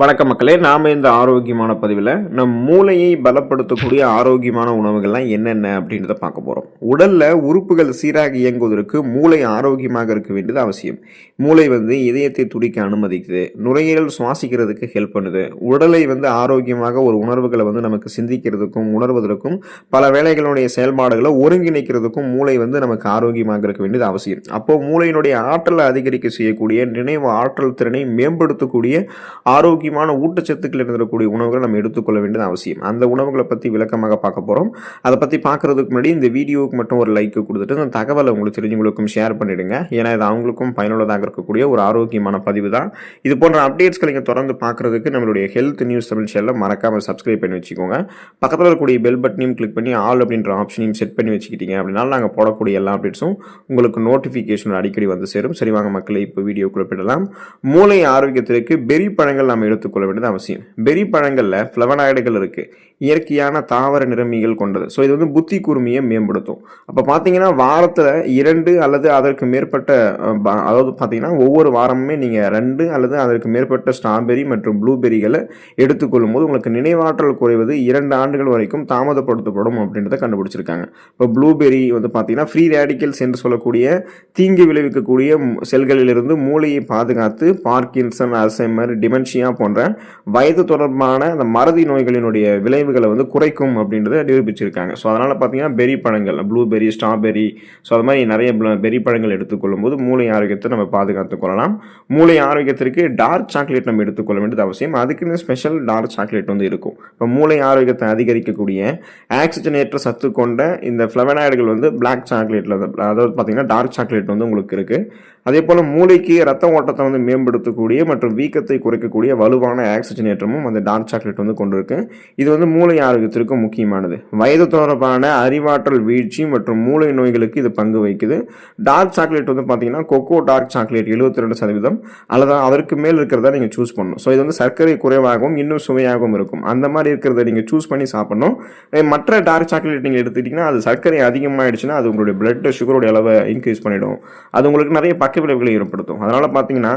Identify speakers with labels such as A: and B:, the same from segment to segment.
A: வணக்க மக்களே நாம் இந்த ஆரோக்கியமான பதிவில் நம் மூளையை பலப்படுத்தக்கூடிய ஆரோக்கியமான உணவுகள்லாம் என்னென்ன அப்படின்றத பார்க்க போகிறோம் உடலில் உறுப்புகள் சீராக இயங்குவதற்கு மூளை ஆரோக்கியமாக இருக்க வேண்டியது அவசியம். மூளை வந்து இதயத்தை துடிக்க அனுமதிக்குது நுரையீரல் சுவாசிக்கிறதுக்கு ஹெல்ப் பண்ணுது. உடலை வந்து ஆரோக்கியமாக ஒரு உணர்வுகளை வந்து நமக்கு சிந்திக்கிறதுக்கும் உணர்வதற்கும் பல வேலைகளுடைய செயல்பாடுகளை ஒருங்கிணைக்கிறதுக்கும் மூளை வந்து நமக்கு ஆரோக்கியமாக இருக்க வேண்டியது அவசியம். அப்போது மூளையினுடைய ஆற்றலை அதிகரிக்க செய்யக்கூடிய நினைவு ஆற்றல் திறனை மேம்படுத்தக்கூடிய முக்கியமான ஊட்டச்சத்துக்கள் இருந்திருக்கக்கூடிய உணவுகளை நம்ம எடுத்துக்கொள்ள வேண்டியது அவசியம். அந்த உணவுகளை பற்றி விளக்கமாக பார்க்க போகிறோம் அதை பற்றி பார்க்கறதுக்கு முன்னாடி இந்த வீடியோவுக்கு மட்டும் ஒரு லைக் கொடுத்துட்டு அந்த தகவலை உங்களுக்கு தெரிஞ்சவங்களுக்கும் ஷேர் பண்ணிடுங்க. ஏன்னா இது அவங்களுக்கும் பயனுள்ளதாக இருக்கக்கூடிய ஒரு ஆரோக்கியமான பதிவு தான். இது போன்ற அப்டேட்ஸ்களை நீங்கள் தொடர்ந்து பார்க்கறதுக்கு நம்மளுடைய ஹெல்த் நியூஸ் தமிழ் சேனலில் மறக்காமல் சப்ஸ்கிரைப் பண்ணி வச்சுக்கோங்க. பக்கத்தில் இருக்கக்கூடிய பெல் பட்டனையும் கிளிக் பண்ணி ஆல் அப்படின்ற ஆப்ஷனையும் செட் பண்ணி வச்சுக்கிட்டீங்க அப்படின்னா நாங்கள் போடக்கூடிய எல்லா அப்டேட்ஸும் உங்களுக்கு நோட்டிஃபிகேஷன் அடிக்கடி வந்து சேரும். சரி வாங்க மக்களை இப்போ வீடியோ போயிடலாம். மூளை ஆரோக்கியத்திற்கு பெரி பழங்கள் நம்ம எடுத்துக்கொள்ள வேண்டியது அவசியம். பெரி பழங்களில் ஃப்ளவனாய்டுகள் இருக்குது இயற்கையான தாவர நிறமிகள் கொண்டது. ஸோ இது வந்து புத்தி கூர்மையை மேம்படுத்தும். அப்போ பார்த்தீங்கன்னா வாரத்தில் இரண்டு அல்லது அதற்கு மேற்பட்ட அதாவது பார்த்தீங்கன்னா ஒவ்வொரு வாரமுமே நீங்கள் ரெண்டு அல்லது அதற்கு மேற்பட்ட ஸ்ட்ராபெரி மற்றும் ப்ளூபெரிகளை எடுத்துக்கொள்ளும் போது உங்களுக்கு நினைவாற்றல் குறைவது இரண்டு ஆண்டுகள் வரைக்கும் தாமதப்படுத்தப்படும் அப்படின்றத கண்டுபிடிச்சிருக்காங்க. இப்போ ப்ளூபெரி வந்து பார்த்தீங்கன்னா ஃப்ரீ ரேடிக்கல்ஸ் என்று சொல்லக்கூடிய தீங்கு விளைவிக்கக்கூடிய செல்களிலிருந்து மூளையை பாதுகாத்து பார்க்கின்சன் அல்சைமர் டிமென்ஷியா போன்ற வயது தொடர்பான அந்த மறதி நோய்களினுடைய விளைவுகளை வந்து குறைக்கும் அப்படின்றத நிரூபிச்சிருக்காங்க. ஸோ அதனால் பார்த்தீங்கன்னா பெரி பழங்கள் ப்ளூபெரி ஸ்ட்ராபெரி ஸோ அது மாதிரி நிறைய பெரி பழங்கள் எடுத்துக்கொள்ளும் போது மூளை ஆரோக்கியத்தை நம்ம பாதுகாத்துக் கொள்ளலாம். மூளை ஆரோக்கியத்திற்கு டார்க் சாக்லேட் நம்ம எடுத்துக்கொள்ள வேண்டியது அவசியம். அதுக்குன்னு ஸ்பெஷல் டார்க் சாக்லேட் வந்து இருக்கும். இப்போ மூளை ஆரோக்கியத்தை அதிகரிக்கக்கூடிய ஆக்சிஜனேற்ற சத்து கொண்ட இந்த ஃப்ளவனாய்டுகள் வந்து பிளாக் சாக்லேட்டில் அதாவது பார்த்தீங்கன்னா டார்க் சாக்லேட் வந்து உங்களுக்கு இருக்குது அதே போல் மூளைக்கு ரத்த ஓட்டத்தை வந்து மேம்படுத்தக்கூடிய மற்றும் வீக்கத்தை குறைக்கக்கூடிய வலுவான ஆக்சிஜனேற்றமும் அந்த டார்க் சாக்லேட் வந்து கொண்டிருக்கு. இது வந்து மூளை ஆரோக்கியத்திற்கு முக்கியமானது. வயது தொடர்பான அறிவாற்றல் வீழ்ச்சி மற்றும் மூளை நோய்களுக்கு இது பங்கு வகிக்குது. டார்க் சாக்லேட் வந்து பார்த்தீங்கன்னா கொக்கோ டார்க் சாக்லேட் 72% ரெண்டு சதவீதம் அல்லது அதற்கு மேல் இருக்கிறத நீங்கள் சூஸ் பண்ணணும். ஸோ இது வந்து சர்க்கரை குறைவாகவும் இன்னும் சுவையாகவும் இருக்கும். அந்த மாதிரி இருக்கிறத நீங்கள் சூஸ் பண்ணி சாப்பிடணும். மற்ற டார்க் சாக்லேட் நீங்கள் எடுத்துக்கிட்டிங்கன்னா அது சர்க்கரை அதிகமாகிடுச்சுன்னா அது உங்களுடைய பிளட் சுகரோட அளவை இன்க்ரீஸ் பண்ணிவிடும் அது உங்களுக்கு நிறைய பக்க விளைவுகளை ஏற்படுத்தும். அதனால் பார்த்தீங்கன்னா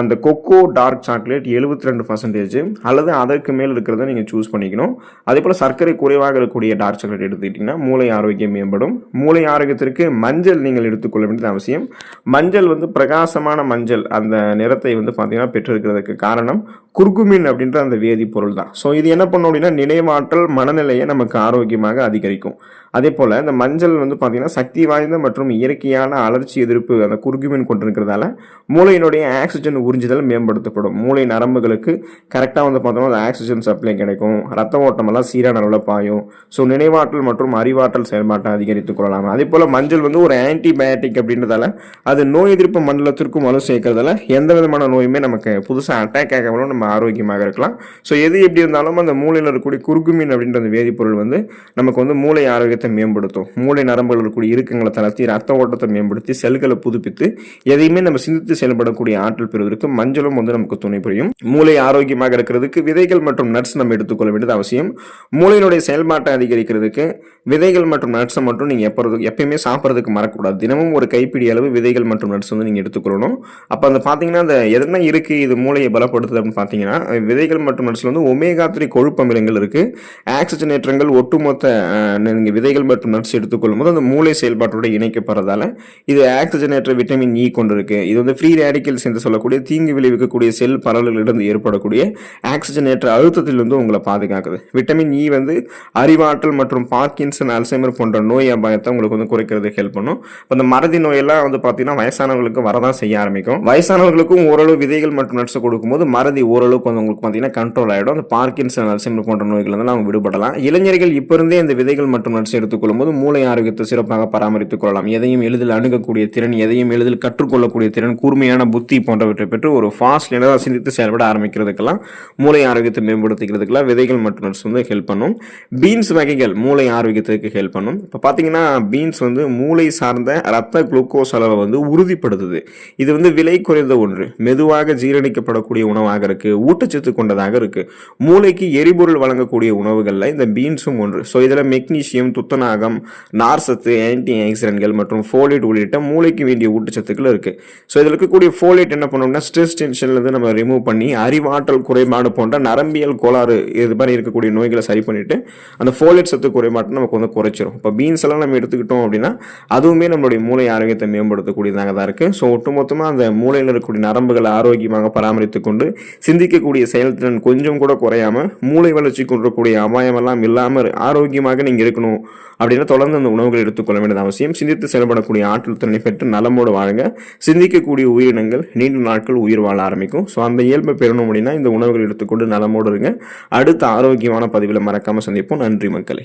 A: அந்த கொக்கோ டார்க் சாக்லேட் 72% ரெண்டு பர்சன்டேஜ் அல்லது அதற்கு மேல் இருக்கிறத நீங்கள் சூஸ் பண்ணிக்கணும். அதே போல் சர்க்கரை குறைவாக இருக்கக்கூடிய டார்க் சாக்லேட் எடுத்துக்கிட்டிங்கன்னா மூளை ஆரோக்கியம் மேம்படும். மூளை ஆரோக்கியத்திற்கு மஞ்சள் நீங்கள் எடுத்துக்கொள்ள வேண்டியது அவசியம். மஞ்சள் வந்து பிரகாசமான மஞ்சள் அந்த நிறத்தை வந்து பார்த்தீங்கன்னா பெற்றிருக்கிறதுக்கு காரணம் குர்குமின் அப்படின்ற அந்த வேதிப்பொருள் தான் ஸோ இது என்ன பண்ணும் அப்படின்னா நினைவாற்றல் மனநிலையை நமக்கு ஆரோக்கியமாக அதிகரிக்கும். அதே போல் இந்த மஞ்சள் வந்து பார்த்திங்கன்னா சக்தி வாய்ந்த மற்றும் இயற்கையான அலர்ச்சி எதிர்ப்பு அந்த குர்குமின் கொண்டிருக்கிறதால மூளையினுடைய ஆக்சிஜன் உறிஞ்சுதல் மேம்படுத்தப்படும். மூளை நரம்புகளுக்கு கரெக்டாக வந்து பார்த்தோம்னா அந்த ஆக்சிஜன் சப்ளை கிடைக்கும். ரத்த ஓட்டமெல்லாம் சீரான அளவில் பாயும். ஸோ நினைவாற்றல் மற்றும் அறிவாற்றல் செயல்பாட்டை அதிகரித்துக் கொள்ளலாம். அதே போல் மஞ்சள் வந்து ஒரு ஆன்டிபயோட்டிக் அப்படின்றதால அது நோய் எதிர்ப்பு மண்டலத்திற்கும் வலு சேர்க்கறதால எந்த விதமான நோயுமே நமக்கு புதுசாக அட்டாக் ஆகாமலும் நம்ம ஆரோக்கியமாக இருக்கலாம். ஸோ எது எப்படி இருந்தாலும் அந்த மூளையில் இருக்கக்கூடிய குறுகுமின் அப்படின்ற அந்த வேதிப்பொருள் வந்து நமக்கு வந்து மூளை ஆரோக்கியத்தை மேம்படுத்தும். மூளை நரம்புகள் இருக்கக்கூடிய இறுக்கங்களை தளர்த்தி ரத்த ஓட்டத்தை மேம்படுத்தி செல்களை புதுப்பித்து எதையுமே நம்ம சிந்தித்து செயல்படக்கூடிய ஆற்றல் பெறுவதற்கு மஞ்சளும் வந்து நமக்கு துணை புரியும். மூளை ஆரோக்கியமாக இருக்கிறதுக்கு விதைகள் மற்றும் நட்ஸ் நம்ம எடுத்துக்கொள்ள வேண்டியது அவசியம். மூளையினுடைய செயல்பாட்டை அதிகரிக்கிறதுக்கு விதைகள் மற்றும் நட்ஸை மட்டும் நீங்கள் எப்போ எப்பயுமே சாப்பிட்றதுக்கு மறக்கக்கூடாது. தினமும் ஒரு கைப்பிடி அளவு விதைகள் மற்றும் நட்ஸ் வந்து நீங்கள் எடுத்துக்கொள்ளணும் அப்போ அந்த பார்த்தீங்கன்னா அந்த எதனா இருக்குது இது மூளையை பலப்படுத்துது அப்படின்னு பார்த்தீங்கன்னா விதைகள் மற்றும் நட்ஸில் வந்து ஒமேகா த்ரீ கொழுப்பு அமிலங்கள் இருக்குது ஆக்சிஜனேற்றங்கள் ஒட்டுமொத்த நீங்கள் விதைகள் மற்றும் நட்ஸ் எடுத்துக்கொள்ளும் போது அந்த மூளை செயல்பாட்டோட இணைக்கப்படுறதால இது ஆக்சிஜனேற்ற விட்டமின் இ e கொண்டு இருக்குது இது வந்து ஃப்ரீ ரேடிக்கல்ஸ் என்று சொல்லக்கூடிய தீங்கு விளைவிக்கக்கூடிய செல் பரவல்களிலிருந்து ஏற்படக்கூடிய ஆக்சிஜனேற்ற அழுத்தத்திலிருந்து உங்களை பாதுகாக்குது. விட்டமின் இ வந்து அறிவாற்றல் மற்றும் பார்க்கின்சன் அல்சைமர் போன்ற நோய் அபாயத்தை உங்களுக்கு வந்து குறைக்கிறது ஹெல்ப் பண்ணும். இப்போ இந்த மறதி நோயெல்லாம் வந்து பார்த்தீங்கன்னா வயசானவர்களுக்கு வரதான் செய்ய ஆரம்பிக்கும். வயசானவர்களுக்கும் ஓரளவு விதைகள் மற்றும் நட்ஸ் கொடுக்கும்போது மறதி ஓரளவுக்கு வந்து உங்களுக்கு பார்த்தீங்கன்னா கண்ட்ரோல் ஆகிடும் அந்த பார்க்கின்சன் அல்சைமர் போன்ற நோய்கள் வந்து அவங்க விடுபடலாம். இளைஞர்கள் இப்போ இருந்தே இந்த விதைகள் மற்றும் நட்ஸ் எடுத்துக்கொள்ளும் போது மூளை ஆரோக்கியத்தை சிறப்பாக பராமரித்துக் கொள்ளலாம். எதையும் எளிதில் அணுகக்கூடிய திறன் எதையும் எளிதில் கற்றுக்கொள்ளக்கூடிய திறன் கூர்மையான புத்தி போன்றவற்றை பெற்று ஒரு ஃபாஸ்ட் நிலையாக சிந்தித்து செயல்பட ஆரம்பிக்கிறதுக்கெல்லாம் மூளை ஆரோக்கியத்தை மேம்படுத்திக்கிறதுக்கெல்லாம் விதைகள் மற்றும் நட்ஸ் வந்து ஹெல்ப் பண்ணும். பீன்ஸ் வகைகள் மூளை ஆரோக்கியத்துக்கு ஹெல்ப் பண்ணும். இப்போ பார்த்தீங்கன்னா பீன்ஸ் வந்து மூளை சார்ந்த ரத்த குளுக்கோஸ் அளவை வந்து உறுதிப்படுத்துது. இது வந்து விலை குறைந்த ஒன்று. மெதுவாக ஜீரணிக்கப்படக்கூடிய உணவாக இருக்குது ஊட்டச்சத்து கொண்டதாக இருக்குது மூளைக்கு எரிபொருள் வழங்கக்கூடிய உணவுகளில் இந்த பீன்ஸும் ஒன்று. ஸோ இதில் மெக்னீசியம் துத்தநாகம் நார்சத்து ஆன்டி ஆக்சிடென்ட்கள் மற்றும் ஃபோலேட் உள்ளிட்ட மூளைக்கு வேண்டிய ஊட்டச்சத்துக்கள் இருக்குது ஸோ இதில் இருக்கக்கூடிய ஃபோலேட் என்ன பண்ணும்னா ஸ்ட்ரெஸ் டென்ஷன்லேருந்து நம்ம ரிமூவ் பண்ணி அறிவாற்றல் குறைபாடு போன்ற நரம்பியல் கோளாறு இது மாதிரி இருக்கக்கூடிய நோய்களை சரி பண்ணிவிட்டு அந்த ஃபோலேட் சத்து குறைபாட்டை நமக்கு வந்து குறைச்சிரும். இப்போ பீன்ஸ் எல்லாம் நம்ம எடுத்துக்கிட்டோம் அப்படின்னா அதுவுமே நம்மளுடைய மூளை ஆரோக்கியத்தை மேம்படுத்தக்கூடியதாக தான் இருக்குது ஸோ ஒட்டுமொத்தமாக அந்த மூளையில் இருக்கக்கூடிய நரம்புகளை ஆரோக்கியமாக பராமரித்து கொண்டு சிந்திக்கக்கூடிய செயல்திறன் கொஞ்சம் கூட குறையாம மூளை வளர்ச்சி கொண்டிருக்கக்கூடிய அபாயமெல்லாம் இல்லாமல் ஆரோக்கியமாக நீங்கள் இருக்கணும் அப்படின்னா தொடர்ந்து அந்த உணவுகள் எடுத்துக்கொள்ள வேண்டியது அவசியம். சிந்தித்து செயல்படக்கூடிய ஆற்றல் திறனை பெற்று நலமோடு வாழுங்க. சிந்திக்கக்கூடிய உயிரினங்கள் நீண்ட நாட்கள் நாட்கள் உயிர் வாழ ஆரம்பிக்கும். ஸோ அந்த இயல்பை பெறணும் அப்படின்னா இந்த உணவுகள் எடுத்துக்கொண்டு நலமோடு இருங்க. அடுத்த ஆரோக்கியமான பதிவில் மறக்காமல் சந்திப்போம். நன்றி மக்களே.